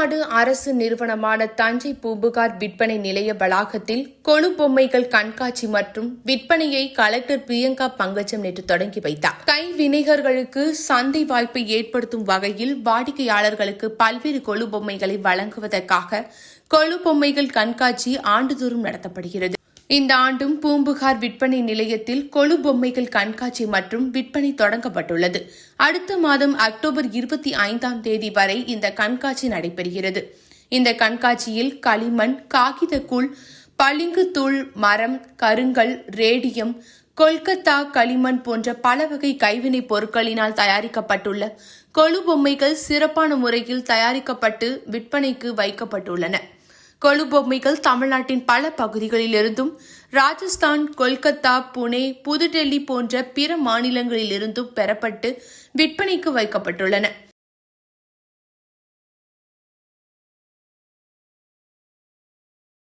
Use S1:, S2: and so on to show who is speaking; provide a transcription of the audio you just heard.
S1: தமிழ்நாடு அரசு நிறுவனமான தஞ்சை பூம்புகார் விற்பனை நிலைய வளாகத்தில் கொழு பொம்மைகள் கண்காட்சி மற்றும் விற்பனையை கலெக்டர் பிரியங்கா பங்கஜம் நேற்று தொடங்கி வைத்தார். கைவினைஞர்களுக்கு சந்தை வாய்ப்பை ஏற்படுத்தும் வகையில் வாடிக்கையாளர்களுக்கு பல்வேறு கொழு பொம்மைகளை வழங்குவதற்காக கொழு பொம்மைகள் கண்காட்சி ஆண்டுதோறும் நடத்தப்படுகிறது. இந்த ஆண்டும் பூம்புகார் விற்பனை நிலையத்தில் கொழு பொம்மைகள் கண்காட்சி மற்றும் விற்பனை தொடங்கப்பட்டுள்ளது. அடுத்த மாதம் அக்டோபர் இருபத்தி ஐந்தாம் தேதி வரை இந்த கண்காட்சி நடைபெறுகிறது. இந்த கண்காட்சியில் களிமண் காகிதக்கூழ் பளிங்குத்தூள் மரம் கருங்கல் ரேடியம் கொல்கத்தா களிமண் போன்ற பல வகை கைவினைப் பொருட்களினால் தயாரிக்கப்பட்டுள்ள கொழு பொம்மைகள் சிறப்பான முறையில் தயாரிக்கப்பட்டு விற்பனைக்கு வைக்கப்பட்டுள்ளன. கொழுபொம்மைகள் தமிழ்நாட்டின் பல பகுதிகளிலிருந்தும் ராஜஸ்தான் கொல்கத்தா புனே புதுடெல்லி போன்ற பிற மாநிலங்களிலிருந்தும் பெறப்பட்டு விற்பனைக்கு வைக்கப்பட்டுள்ளன.